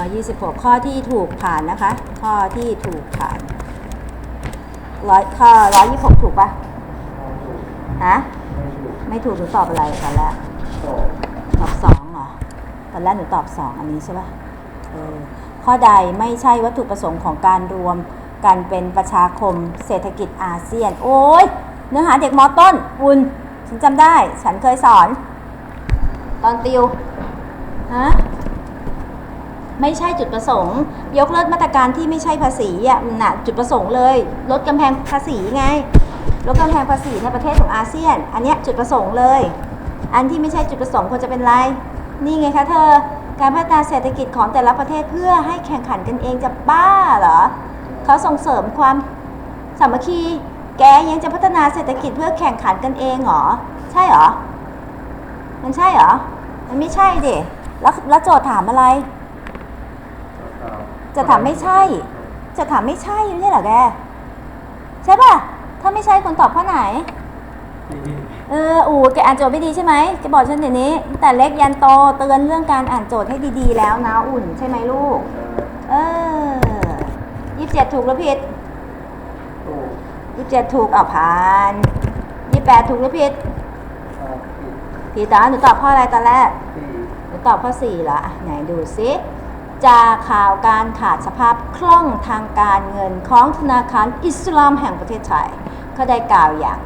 126 ข้อที่ถูกผ่านนะคะ ข้อที่ถูกผ่านร้อยข้อ126 ถูกปะฮะไม่ถูกหนูตอบอะไรตอนแรกตอบสองเหรอตอนแรกหนูตอบสองอันนี้ใช่ปะเออข้อใดไม่ใช่วัตถุประสงค์ของการรวมกันเป็นประชาคมเศรษฐกิจอาเซียน โอ้ยเนื้อหาเด็กมอต้นอุ่นฉันจำได้ ฉันเคยสอน ตอนติวฮะ ไม่ใช่จุดประสงค์ ยกเลิกมาตรการที่ไม่ใช่ภาษีอะน่ะจุดประสงค์เลย ลดกำแพงภาษีไง ลดกำแพงภาษีในประเทศของอาเซียน อันเนี้ยจุดประสงค์เลย อันที่ไม่ใช่จุดประสงค์ควรจะเป็นไร นี่ไงคะเธอ การพัฒนาเศรษฐกิจของแต่ละประเทศเพื่อให้แข่งขันกันเองจะบ้าเหรอเขาส่งเสริมความสามัคคี แกยังจะพัฒนาเศรษฐกิจเพื่อแข่งขันกันเองเหรอ ใช่เหรอ มันใช่เหรอ มันไม่ใช่ดิแล้วแล้วโจทย์ถามอะไร จะถามไม่ใช่ จะถามไม่ใช่ไม่ใช่เหรอแก ใช่ป่ะ ถ้าไม่ใช่คนตอบข้อไหน เอออูแกอ่านโจทย์ไม่ดีใช่ไหมแกบอกฉันเดี๋ยวนี้ แต่เล็กยันโตเตือนเรื่องการอ่านโจทย์ให้ดีๆ แล้วนะอุ่นใช่ไหมลูก เออยี่สิบเจ็ดถูกแล้วผิดยี่สิบเจ็ดถูกเอาผ่านยี่สิบแปดถูกแล้วผิดผิดตาหนูตอบข้ออะไรตอนแรกหนูตอบข้อ4ละอะไหนดูซิ จากข่าวการขาดสภาพคล่องทางการเงินของธนาคารอิสลามแห่งประเทศไทยเขาได้กล่าวอย่าง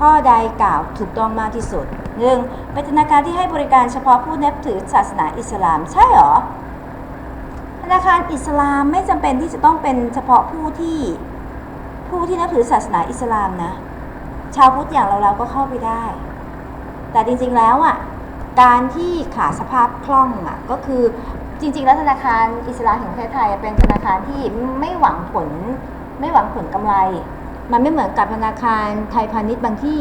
ข้อใดกล่าวถูกต้องมากที่สุดหนึ่งเป็นธนาคารที่ให้บริการเฉพาะผู้นับถือศาสนาอิสลามใช่หรอธนาคารอิสลามไม่จำเป็นที่จะต้องเป็นเฉพาะผู้ที่ผู้ที่นับถือศาสนาอิสลามนะ ชาวพุทธอย่างเราเราก็เข้าไปได้ แต่จริงๆแล้วอะการที่ขาดสภาพคล่องอะก็คือ จริง ๆ แล้วธนาคารอิสลามแห่งประเทศไทย เป็นธนาคารที่ไม่หวังผลไม่หวังผลกำไร มันไม่เหมือนกับธนาคารไทยพาณิชย์บางที่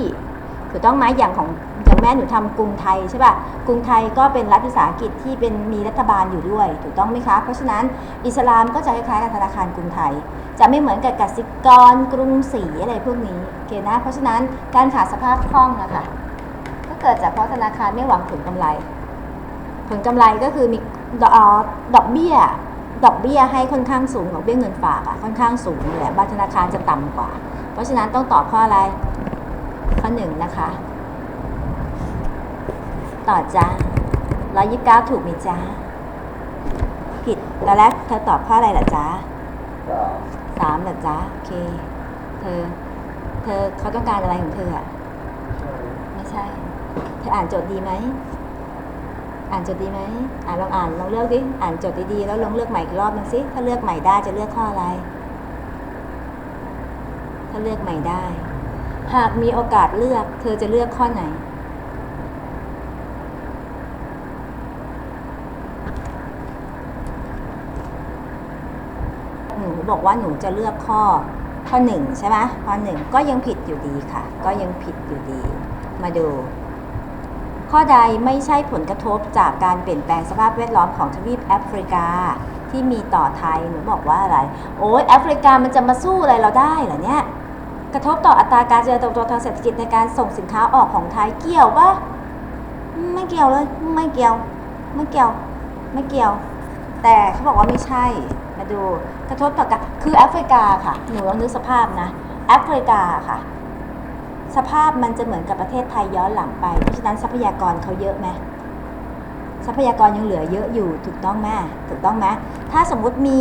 ถูกต้องไหมอย่างของอย่างแม่หนูทำกรุงไทยใช่ป่ะกรุงไทยก็เป็นรัฐวิสาหกิจที่เป็นมีรัฐบาลอยู่ด้วย ถูกต้องไหมคะ เพราะฉะนั้นอิสลามก็จะคล้ายๆกับธนาคารกรุงไทย จะไม่เหมือนกับกสิกรกรุงศรีอะไรพวกนี้โอเคนะเพราะฉะนั้นการขาดสภาพคล่องอะคะก็เกิดจากเพราะธนาคารไม่หวังผลกำไร ผลกำไรก็คือมี ดอกเอ่อดอกเบี้ย ดอกเบี้ยให้ค่อนข้างสูงดอกเบี้ยเงินฝากอะค่อนข้างสูงเลยอะบางธนาคารจะต่ำกว่า เพราะฉะนั้นต้องตอบข้ออะไร ข้อหนึ่งนะคะ ต่อจ้าร้อยยี่สิบเก้าถูกไหมจ้าผิดแล้วแรกเธอตอบข้ออะไรล่ะจ้าสามเหรอจ้าโอเค เธอ เธอเขาต้องการอะไรของเธออะไม่ใช่ เธออ่านโจทย์ดีไหม อ่านจทย์ดีไหมอ่านลองอ่านลองเลือกดิอ่านจทย์ดีๆแล้วลองเลือกใหม่อีกรอบหนึงสิถ้าเลือกใหม่ได้จะเลือกข้ออะไร ถ้าเลือกใหม่ได้ หากมีโอกาสเลือก เธอจะเลือกข้อไหน หนูบอกว่าหนูจะเลือกข้อข้อหนึ่งใช่ไหมข้อหนึ่งก็ยังผิดอยู่ดีค่ะ ก็ยังผิดอยู่ดี มาดู ข้อใดไม่ใช่ผลกระทบจากการเปลี่ยนแปลงสภาพแวดล้อมของทวีปแอฟริกาที่มีต่อไทยหนูบอกว่าอะไร โอ้ยแอฟริกามันจะมาสู้อะไรเราได้เหรอเนี่ย กระทบต่ออัตราการเจริญเติบโตทางเศรษฐกิจในการส่งสินค้าออกของไทยเกี่ยวปะไม่เกี่ยวเลย ไม่เกี่ยว ไม่เกี่ยว ไม่เกี่ยว แต่เขาบอกว่าไม่ใช่ มาดู กระทบต่อการคือแอฟริกาค่ะ หนูลองนึกสภาพนะ แอฟริกาค่ะ สภาพมันจะเหมือนกับประเทศไทยย้อนหลังไป เพราะฉะนั้นทรัพยากรเขาเยอะไหมทรัพยากรยังเหลือเยอะอยู่ถูกต้องไหมถูกต้องไหมถ้าสมมุติมี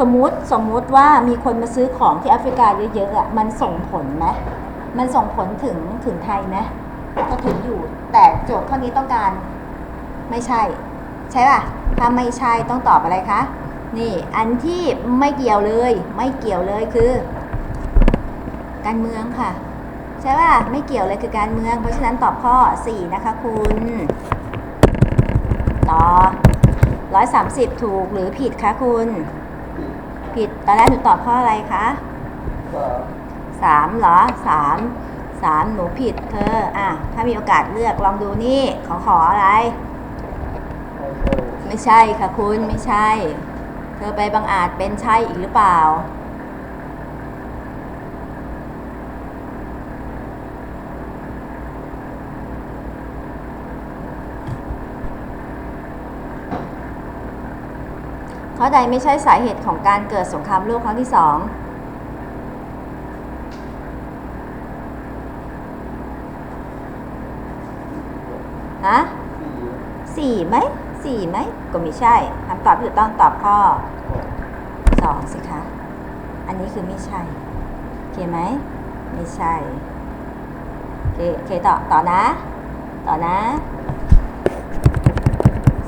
สมมติสมมุติว่ามีคนมาซื้อของที่แอฟริกาเยอะๆอะมันส่งผลไหมมันส่งผลถึงถึงไทยไหมก็ถึงอยู่ แต่โจทย์ข้อนี้ต้องการไม่ใช่ ใช่ป่ะถ้าไม่ใช่ต้องตอบอะไรคะนี่อันที่ไม่เกี่ยวเลย ไม่เกี่ยวเลยคือ การเมืองค่ะ ใช่ป่ะไม่เกี่ยวเลยคือการเมือง เพราะฉะนั้นตอบข้อ 4 นะคะคุณต่อ130 ถูกหรือผิดคะคุณ ผิดตอนแรกหนูตอบข้ออะไรคะสามเหรอสามสามหนูผิดเธออะถ้ามีโอกาสเลือกลองดูนี่ขอขออะไร ไม่ใช่ค่ะคุณไม่ใช่ เธอไปบังอาจเป็นใช่อีกหรือเปล่า ข้อใดไม่ใช่สาเหตุของการเกิดสงครามโลกครั้งที่สองฮะสี่ไหมสี่ไหมก็ไม่ใช่คำตอบที่ถูกต้องตอบข้อสองสิคะ อันนี้คือไม่ใช่โอเคไหมไม่ใช่โอเคโอเคต่อต่อนะ ต่อนะ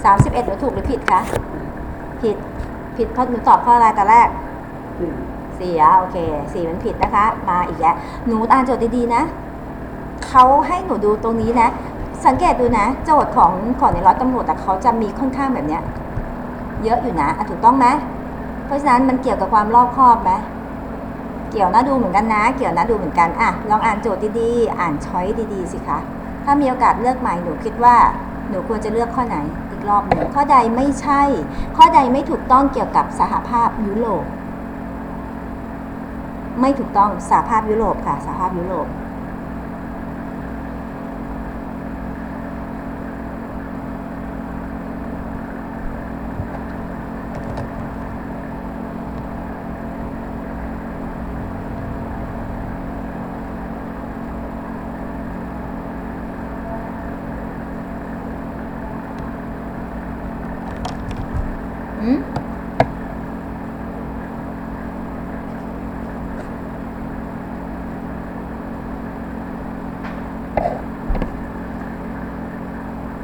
สามสิบเอ็ดหนูถูกหรือผิดคะผิด ผิดเพราะหนูตอบข้ออะไรแต่แรกสี่อะโอเคสี่มันผิดนะคะ มาอีกแล้วหนูอ่านโจทย์ดีๆนะเขาให้หนูดูตรงนี้นะ สังเกตดูนะ โจทย์ของของในร้อยตำรวจแต่เขาจะมีค่อนข้างแบบเนี้ย เยอะอยู่นะอะถูกต้องไหมเพราะฉะนั้นมันเกี่ยวกับความรอบคอบไหมเกี่ยวนะดูเหมือนกันนะ เกี่ยวนะดูเหมือนกันอะลองอ่านโจทย์ดีๆ อ่านช้อยดีๆสิคะถ้ามีโอกาสเลือกใหม่หนูคิดว่า หนูควรจะเลือกข้อไหนอี กรอบหนึ่งข้อใดไม่ใช่ ข้อใดไม่ถูกต้องเกี่ยวกับสหภาพยุโรป ไม่ถูกต้องสหภาพยุโรปค่ะสหภาพยุโรป อืม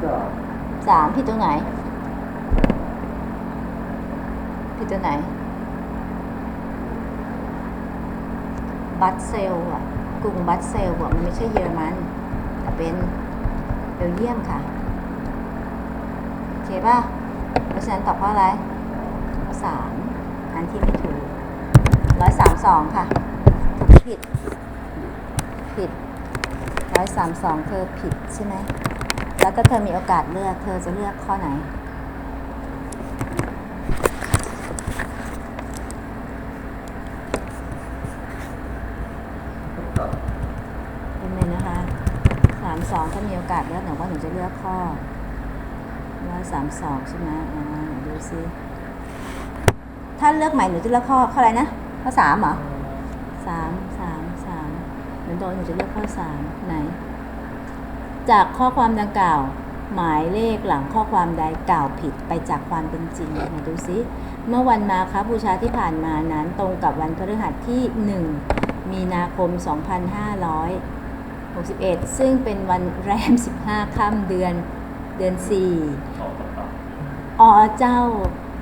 ก็ สาม ผิดตรงไหน ผิดตรงไหน บัตเซลอะกรุงบัตเซลอะมันไม่ใช่เยอรมัน แต่เป็นเบลเยียมค่ะ โอเคป่ะ เพราะฉะนั้นตอบข้ออะไรข้อสามอันที่ไม่ถูกร้อยสามสองค่ะ ถูกผิด ผิดร้อยสามสองเธอผิดใช่ไหม แล้วก็เธอมีโอกาสเลือก เธอจะเลือกข้อไหน เป็นไงนะคะสามสองถ้ามีโอกาสเลือกหนูว่าหนูจะเลือกข้อร้อยสามสองใช่ไหมอ่าดูซิถ้าเลือกใหม่หนูจะเลือกข้อข้ออะไรนะข้อสามเหรอสามสามสามหนูโดนหนูจะเลือกข้อสามไหน จากข้อความดังกล่าว หมายเลขหลังข้อความใดกล่าวผิดไปจากความเป็นจริงไหนดูซิเมื่อวันมาคบูชาที่ผ่านมานั้นตรงกับวันพฤหัสที่ 1 มีนาคม 2561 ซึ่งเป็นวันแรม 15 ค่ำเดือนเดือน 4 อเจ้า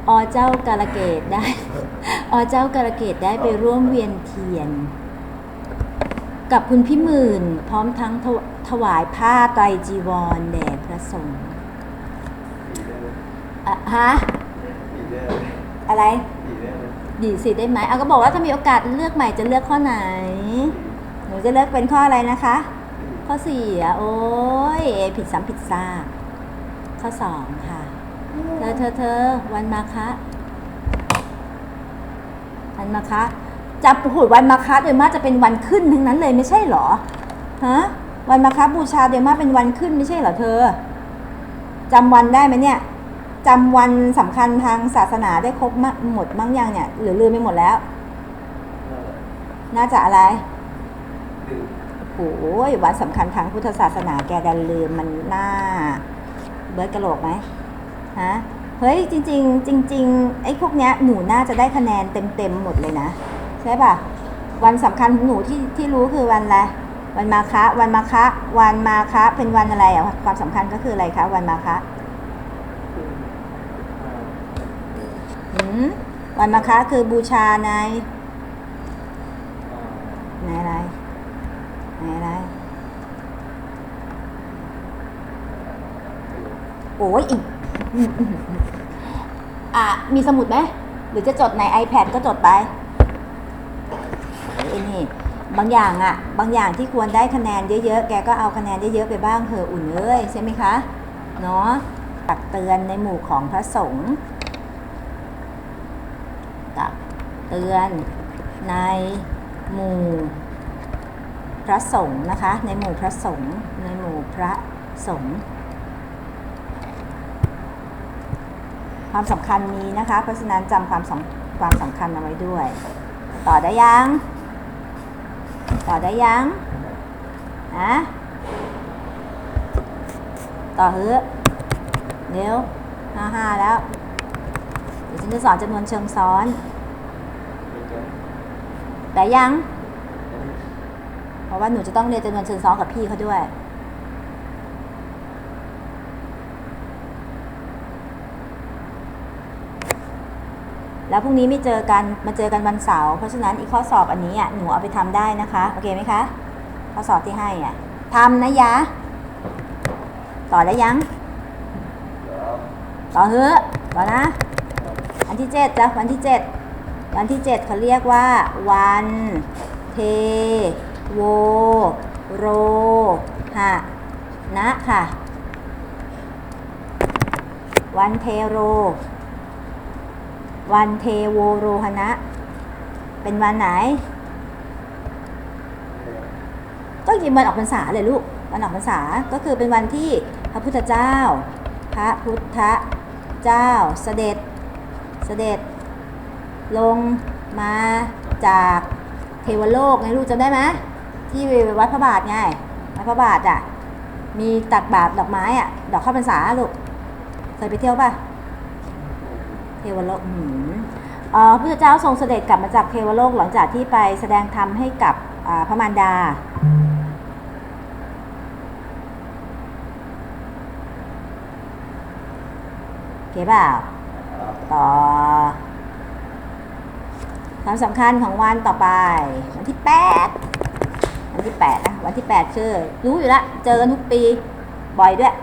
อเจ้ากาลเกตได้อเจ้ากาลเกตได้ไปร่วมเวียนเทียน กับคุณพี่หมื่นพร้อมทั้งถ วถวายผ้าไตรจีวรแด่พระสงฆ์สี่ได้ไหมอะฮะอะไรดีสิได้ไหมเอาก็บอกว่าถ้ามีโอกาสเลือกใหม่จะเลือกข้อไหน หนูจะเลือกเป็นข้ออะไรนะคะ ข้อสี่อะโอ้ยผิดซ้ำผิดซากข้อสองค่ะ เธอเธอเธอวันมาคะวันมาคะจะพูดวันมาคะโดยมากจะเป็นวันขึ้นทั้งนั้นเลยไม่ใช่หรอฮะ วันมาคะบูชาโดยมากเป็นวันขึ้นไม่ใช่เหรอเธอจำวันได้ไหมเนี่ยจำวันสำคัญทางศาสนาได้ครบมหมดมั้งยังเนี่ยหรือลืมไปหมดแล้ว น่าจะอะไรโอ้ยวันสำคัญทางพุทธศาสนาแกดันลืมมันน่าเบิร์ดกระโหลกไหมฮะเฮ้ยจริงๆจริงๆไอ้พวกเนี้ยหนูน่าจะได้คะแนนเต็มๆหมดเลยนะ ใช่ป่ะ วันสำคัญของหนูที่ที่รู้คือวันอะไร วันมาคะวันมาคะวันมาคะเป็นวันอะไรอะความสำคัญก็คืออะไรคะวันมาคะหืมวันมาคะคือบูชาในในอะไรในอะไรโอ้ยอีกอะมีสมุดไหมหรือจะจดใน iPad ก็จดไปไอ้นี่ บางอย่างอะบางอย่างที่ควรได้คะแนนเยอะๆ แกก็เอาคะแนนเยอะๆ ไปบ้างเถอะอุ่นเอ้ยใช่ไหมคะ เนาะตักเตือนในหมู่ของพระสงฆ์ตักเตือนในหมู่พระสงฆ์นะคะ ในหมู่พระสงฆ์ในหมู่พระสงฆ์ความสำคัญมีนะคะ เพราะฉะนั้นจำความสำความสำคัญเอาไว้ด้วย ต่อได้ยัง ต่อได้ยังฮะต่อเฮ้อะเร็วห้าห้าแล้ว เดี๋ยวฉันจะสอนจำนวนเชิงซ้อน แต่ยัง เพราะว่าหนูจะต้องเรียนจำนวนเชิงซ้อนกับพี่เขาด้วย แล้วพรุ่งนี้ไม่เจอกันมาเจอกันวันเสาร์เพราะฉะนั้นอีกข้อสอบอันนี้อะหนูเอาไปทำได้นะคะโอเคไหมคะข้อสอบที่ให้อะทำนะยะ ต่อได้ยัง ต่อเถอต่อนะ อันที่เจ็ดจ้ะวันที่เจ็ดวันที่เจ็ดเขาเรียกว่า วัน เท โว โร หะ นะค่ะ วันเทโร วันเทโวโรหณะ เป็นวันไหน ก็จริงวันออกพรรษาเลยลูก วันออกพรรษา ก็คือเป็นวันที่พระพุทธเจ้า พระพุทธเจ้าเสด็จ เสด็จ ลงมาจากเทวโลกไงลูกจำได้ไหมที่วัดพระบาทไงวัดพระบาทอะ มีตักบาตรดอกไม้อะ ดอกข้าวพรรษาลูก เคยไปเที่ยวป่ะ ทวโลกอืมเอ่อพระพุทธเจ้าทรงเสด็จกลับมาจากเทวโลกหลังจากที่ไปแสดงธรรมให้กับพระมารดาโอเคเปล่าต่อความสำคัญของวันต่อไป วันที่แปดวันที่แปดนะ วันที่แปดคือ รู้อยู่ละ เจอกันทุกปี บ่อยด้วย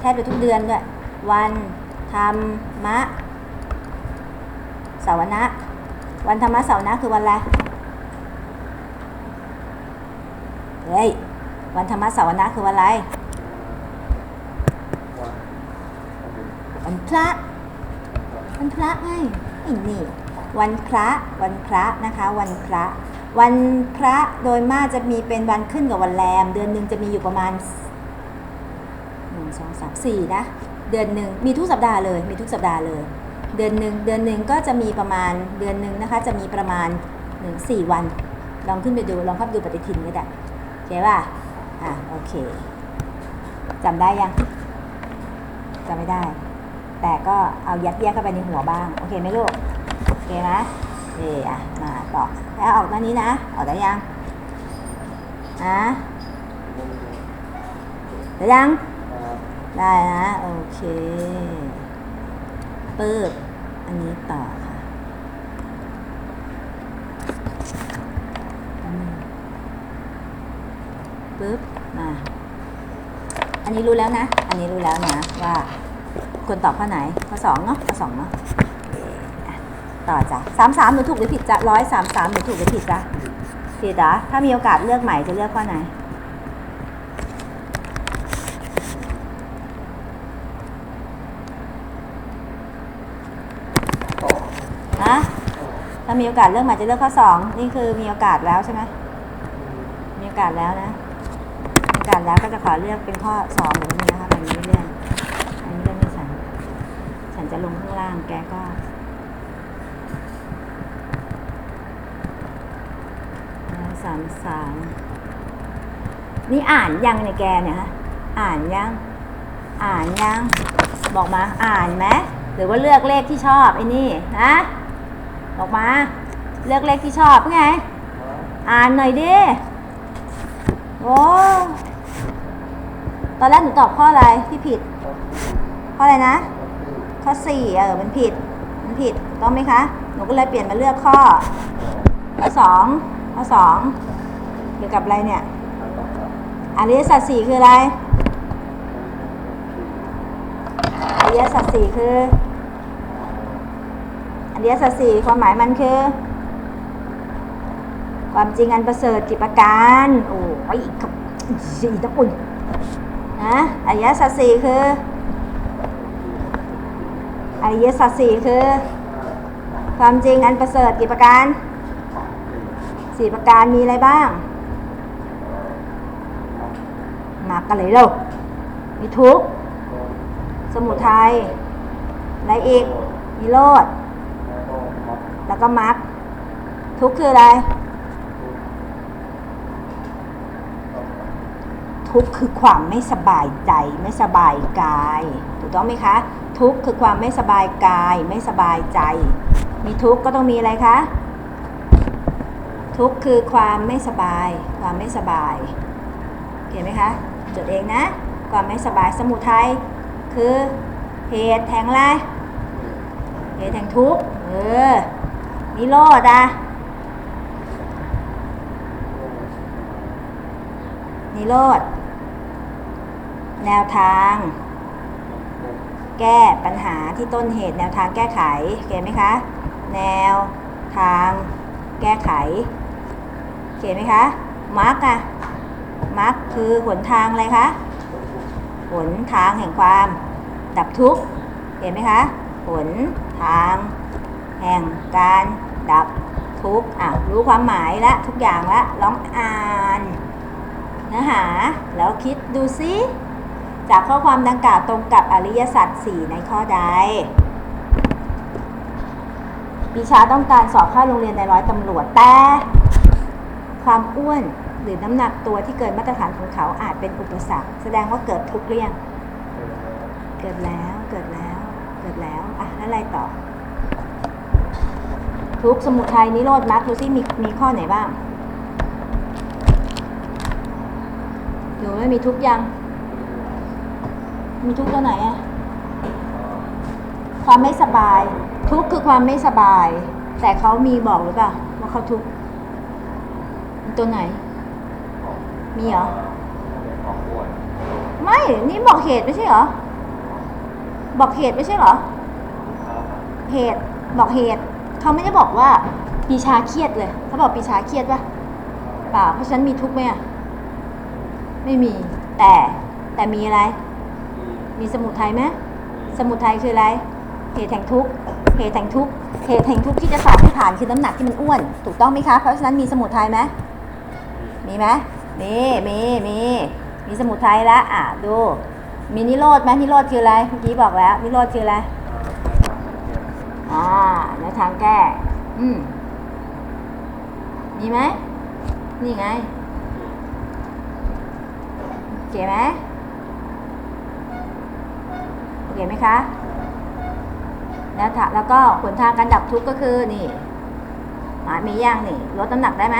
แทบจะทุกเดือนด้วย วัน ธรรมะเสาวนะ วันธรรมะเสาวนะคือวันอะไร เฮ้ย วันธรรมะเสาวนะคือวันอะไร วันพระ วันพระไงอ้นี่ วันพระ วันพระนะคะ วันพระ วันพระโดยมากจะมีเป็นวันขึ้นกับวันแรม เดือนหนึ่งจะมีอยู่ประมาณหนึ่งสองสามสี่นะ เดือนหนึ่งมีทุกสัปดาห์เลย มีทุกสัปดาห์เลย เดือนหนึ่งเดือนหนึ่งก็จะมีประมาณเดือนหนึ่งนะคะ จะมีประมาณหนึ่งสี่วัน ลองขึ้นไปดูลองเข้าไปดูปฏิทินก็ได้โอเคป่ะอะโอเคจำได้ยังจำไม่ได้ แต่ก็เอายัดแยกเข้าไปในหัวบ้าง โอเคไหมลูก โอเคไหมเอออะมาต่อแล้วออกด้านนี้นะ ออกได้ยังนะได้ยัง ได้นะ โอเคปึ๊บอันนี้ต่อค่ะปึ๊บมาอันนี้รู้แล้วนะ อันนี้รู้แล้วนะว่าควรตอบข้อไหนข้อสองเนาะข้อสองเนาะต่อจ้ะสามสามหนูถูกหรือผิดจ้ะร้อยสามสามหนูถูกหรือผิดจ้ะผิดเหรอถ้ามีโอกาสเลือกใหม่จะเลือกข้อไหน นะ ถ้ามีโอกาสเลือกใหม่จะเลือกข้อสองนี่คือมีโอกาสแล้วใช่ไหมมีโอกาสแล้วนะมีโอกาสแล้วก็จะขอเลือกเป็นข้อสองแบบนี้นะคะแบบนี้เรื่องอันนี้เรื่องที่ฉัน ฉันจะลงข้างล่างแกก็สามสามนี่อ่านยังเนี่ยแกเนี่ยฮะอ่านยัง อ่านยัง บอกมาอ่านไหมหรือว่าเลือกเลขที่ชอบไอ้นี่ฮะ บอกมา เลือกเลขที่ชอบไง อ่านหน่อยดิโอ้ตอนแรกหนูตอบข้ออะไรที่ผิด ข้ออะไรนะ ข้อสี่เออมันผิด มันผิดต้องไหมคะ หนูก็เลยเปลี่ยนมาเลือกข้อ ข้อสองข้อสองเกี่ยวกับอะไรเนี่ยอริยสัจสี่คืออะไรอริยสัจสี่คือ ริยสัจสี่ความหมายมันคือ ความจริงอันประเสริฐกิจประการโอ้ยกับสีตะปุ่นนะอริยสัจสี่คืออริยสัจสี่คือ ความจริงอันประเสริฐกี่ประการสี่ประการมีอะไรบ้างมากันเลยเร็วมีทุกข์สมุทัยอะไรอีกนิโรธ แล้วก็ม็อบแล้วก็มรรคทุกคืออะไร ทุกคือความไม่สบายใจ ไม่สบายกาย ถูกต้องไหมคะ ทุกคือความไม่สบายกาย ไม่สบายใจ มีทุกก็ต้องมีอะไรคะ ทุกคือความไม่สบาย ความไม่สบายเห็นไหมคะจดเองนะ ความไม่สบายสมุทัยคือเหตุแห่งอะไรเหตุแห่งทุกข์เออ นิโรธอะนิโรธ แนวทาง แก้ปัญหาที่ต้นเหตุแนวทางแก้ไขเห็นไหมคะ แนวทางแก้ไขเห็นไหมคะมาร์กอะมาร์กคือหนทางอะไรคะหนทางแห่งความดับทุกข์เห็นไหมคะหนทาง แห่งการดับทุกข์อะรู้ความหมายละทุกอย่างละลองอ่านเนื้อหาแล้วคิดดูซิจากข้อความดังกล่าวตรงกับอริยสัจสี่ในข้อใดปีชาต้องการสอบเข้าโรงเรียนในร้อยตำรวจแต่ ความอ้วนหรือน้ำหนักตัวที่เกินมาตรฐานของเขาอาจเป็นอุปสรรค แสดงว่าเกิดทุกข์หรือยังเกิดแล้วเกิดแล้วเกิดแล้วอะแล้วอะไรต่อ ทุกสมุทัยนิโรธมรรคดูซิมีมีข้อไหนบ้างหนูไม่มีทุกยัง มีทุกตัวไหนอะความไม่สบาย ทุกคือความไม่สบาย แต่เขามีบอกหรือเปล่าว่าเขาทุกตัวไหน มีเหรอไม่นี่บอกเหตุไม่ใช่เหรอ บอกเหตุไม่ใช่เหรอ เหตุบอกเหตุ เขาไม่ได้บอกว่าปีชาเครียดเลย เขาบอกปีชาเครียดปะเปล่าเพราะฉะนันมีทุกข์ไหมอะไม่มี แต่แต่มีอะไร มีสมุทัยไหมสมุทัยคืออะไรเหตุแห่งทุกข์เหตุแห่งทุกข์เหตุแห่งทุกข์ที่จะสอบให้ผ่านคือน้ำหนักที่มันอ้วน ถูกต้องไหมคะ เพราะฉะนั้นมีสมุทัยไหมมีไหมมีมีมีมีสมุทัยแล้วอะดู มีนิโรธไหมนิโรธคืออะไรเมื่อกี้บอกแล้วนิโรธคืออะไรอ่า ทางแก้ อืมมีไหม นี่ไงโอเคไหมโอเคไหมคะ แล้วถ้าแล้วก็หนทางการดับทุกข์ก็คือนี่หมายมีย่างนี่ลดน้ำหนักได้ไหม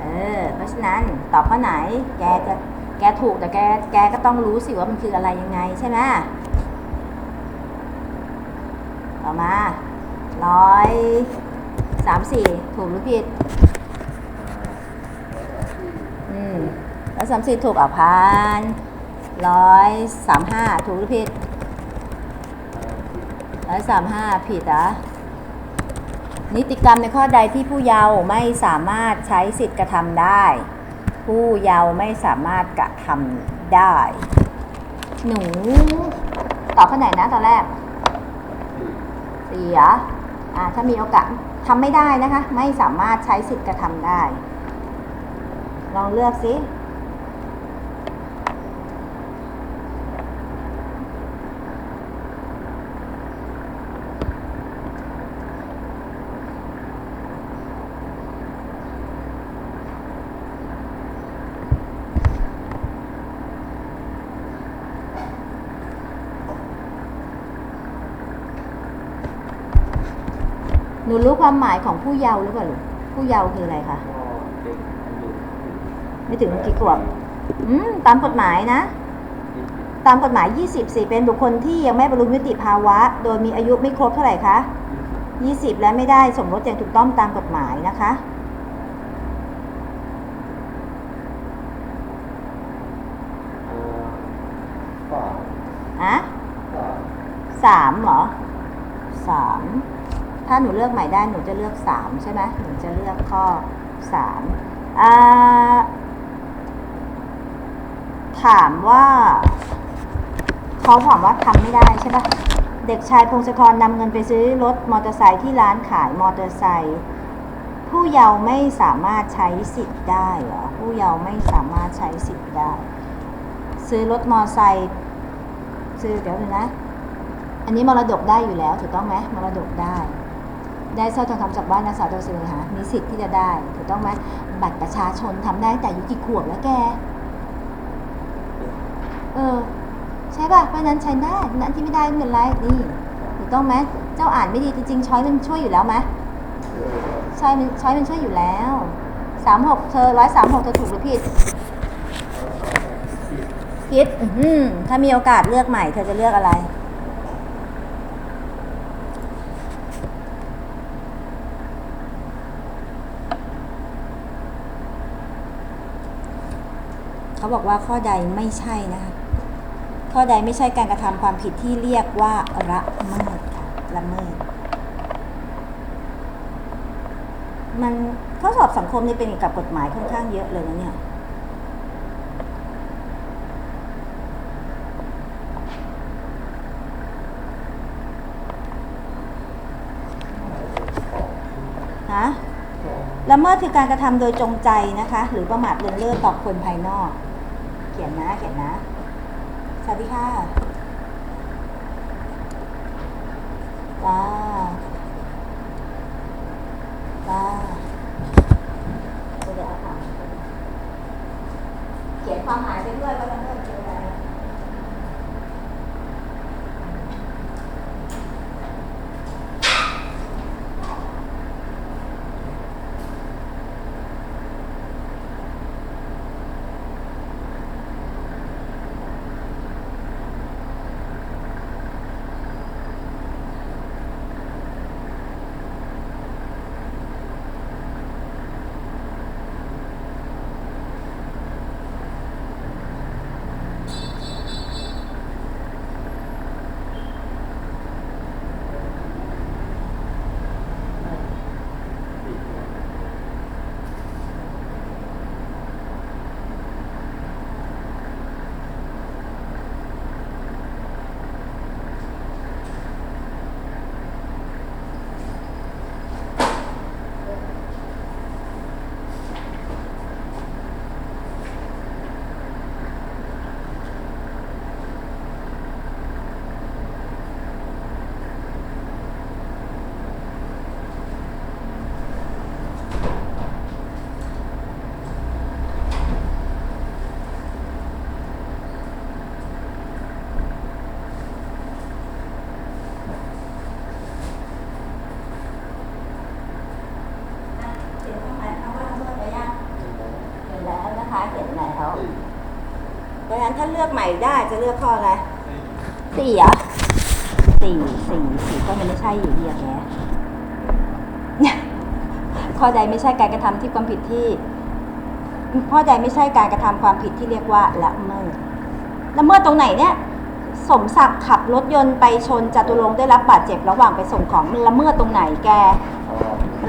เออ เพราะฉะนั้นตอบข้อไหน แกจะแกถูกแต่แกแกก็ต้องรู้สิว่ามันคืออะไรยังไงใช่ไหมต่อมา ร้อยสามสี่ถูกหรือผิด อืมร้อยสามสี่ถูกอะพันร้อยสามห้าถูกหรือผิดร้อยสามห้าผิดอะนิติกรรมในข้อใดที่ผู้เยาว์ไม่สามารถใช้สิทธิ์กระทำได้ ผู้เยาว์ไม่สามารถกระทำได้ หนูตอบข้อไหนนะตอนแรกเสียอ่า ถ้ามีโอกาสทำไม่ได้นะคะ ไม่สามารถใช้สิทธิ์กระทำได้ ลองเลือกสิ นูรู้ความหมายของผู้เยาว์หรือเปล่าลูกผู้เยาว์คืออะไรคะไม่ถึงกี่ขวบอืมตามกฎหมายนะ ตามกฎหมาย 20สิเป็นบุคคลที่ยังไม่บรรลุนิติภาวะ โดยมีอายุไม่ครบเท่าไหร่คะ 20 และไม่ได้สมรสอย่างถูกต้องตามกฎหมายนะคะ เอ่อฝา อะ ฝา สามเหรอสามถ้าหนูเลือกใหม่ได้หนูจะเลือกสามใช่ไหมหนูจะเลือกข้อสามอ่าถามว่าเขาถามว่าทำไม่ได้ใช่ปะเด็กชายพงศกรนำเงินไปซื้อรถมอเตอร์ไซค์ที่ร้านขายมอเตอร์ไซค์ผู้เยาว์ไม่สามารถใช้สิทธิ์ได้เหรอผู้เยาว์ไม่สามารถใช้สิทธิ์ได้ ซื้อรถมอเตอร์ไซค์ซื้อเดี๋ยวนะ อันนี้มรดกได้อยู่แล้วถูกต้องไหมมรดกได้ ได้สร้อยทองคำจากบ้านนางสาวดวงศิริหามีสิทธิ์ที่จะได้ถูกต้องไหมบัตรประชาชนทำได้แต่อายุกี่ขวบแล้วแก เออ ใช่ป่ะเพราะนั้นใช้ได้อันที่ไม่ได้ไม่เป็นไรนี่ถูกต้องไหมเจ้าอ่านไม่ดีจริงๆช้อยมันช่วยอยู่แล้วไหมช้อยมันช้อยมันช่วยอยู่แล้วสามหกเธอร้อยสามหกเธอถูกหรือผิดผิดถ้ามีโอกาสเลือกใหม่เธอจะเลือกอะไร บอกว่าข้อใดไม่ใช่นะคะข้อใดไม่ใช่การกระทำความผิดที่เรียกว่าละเมิดค่ะละเมิดมันข้อสอบสังคมนี่เป็นเกี่ยวกับกฎหมายค่อนข้างเยอะเลยนะเนี่ยฮะละเมิดคือการกระทำโดยจงใจนะคะ หรือประมาทเลินเล่อต่อคนภายนอก ขียนนะ เขียนนะ สวัสดีค่ะจ้าจ้าเดี๋ยวเอาถามเขียนความหมายไปด้วยว่าละเมิดคืออะไร เขียนความหมายคำว่าละเมิดไปยังเขียนแล้วนะคะ เขียนแล้ว เพราะฉะนั้นถ้าเลือกใหม่ได้จะเลือกข้ออะไรสี่เหรอสี่สี่สี่ก็มันไม่ใช่อยู่ดีอะแกข้อใดไม่ใช่การกระทำที่ความผิดที่ข้อใดไม่ใช่การกระทำความผิดที่เรียกว่าละเมิดละเมิดตรงไหนเนี่ยสมศักดิ์ขับรถยนต์ไปชนจตุรงค์ได้รับบาดเจ็บระหว่างไปส่งของมันละเมิดตรงไหนแก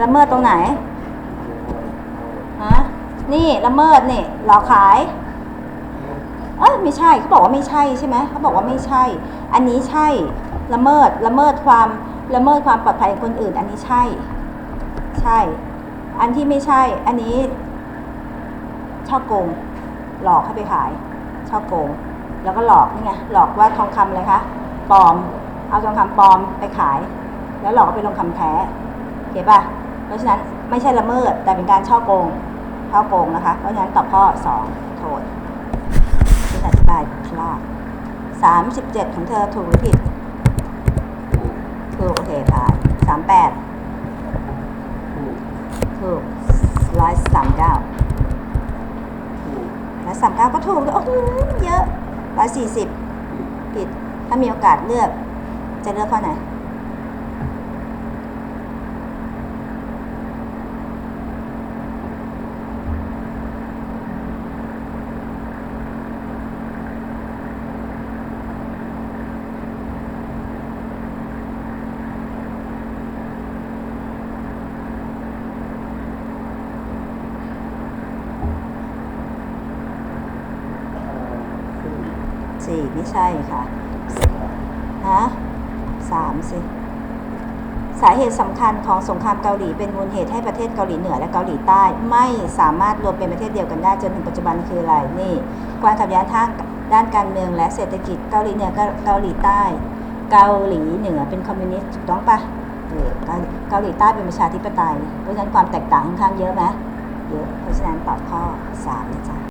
ละเมิดตรงไหนฮะนี่ละเมิดนี่หลอกขาย ไม่ใช่เขาบอกว่าไม่ใช่ใช่ไหมเขาบอกว่าไม่ใช่ อันนี้ใช่ละเมิดละเมิดความละเมิดความปลอดภัยของคนอื่น อันนี้ใช่ ใช่ อันที่ไม่ใช่ อันนี้ช่อโกง หลอกให้ไปขายช่อโกง แล้วก็หลอกนี่ไงหลอกว่าทองคำเลยคะปลอม เอาทองคำปลอมไปขาย แล้วหลอกเอาไปลงคำแท้เห็นป่ะเพราะฉะนั้นไม่ใช่ละเมิดแต่เป็นการช่อโกงช่อโกงนะคะ เพราะฉะนั้นตอบข้อสองโทษ ธิบายพลาดสามสิบเจ็ดของเธอถูกหรือผิด ถูกโอเคผ่านสามแปดถูกร้อยสามเก้าร้อยสามเก้าก็ถูกโอ้โหเยอะร้อยสี่สิบผิด ถ้ามีโอกาสเลือก จะเลือกข้อไหน สี่ไม่ ใช่ค่ะฮะสามสิสาเหตุสำคัญของสงครามเกาหลีเป็นมูลเหตุให้ประเทศเกาหลีเหนือและเกาหลีใต้ ไม่สามารถรวมเป็นประเทศเดียวกันได้จนถึงปัจจุบันคืออะไรนี่ความขัดแย้งทางด้านการเมืองและเศรษฐกิจเกาหลีเหนือกับเกาหลีใต้ เกาหลีเหนือเป็นคอมมิวนิสต์ถูกต้องปะเกาหลีเกาหลีใต้เป็นประชาธิปไตยเพราะฉะนั้นความแตกต่างค่อนข้างเยอะไหมเยอะเพราะฉะนั้นตอบข้อสามนะจ๊ะ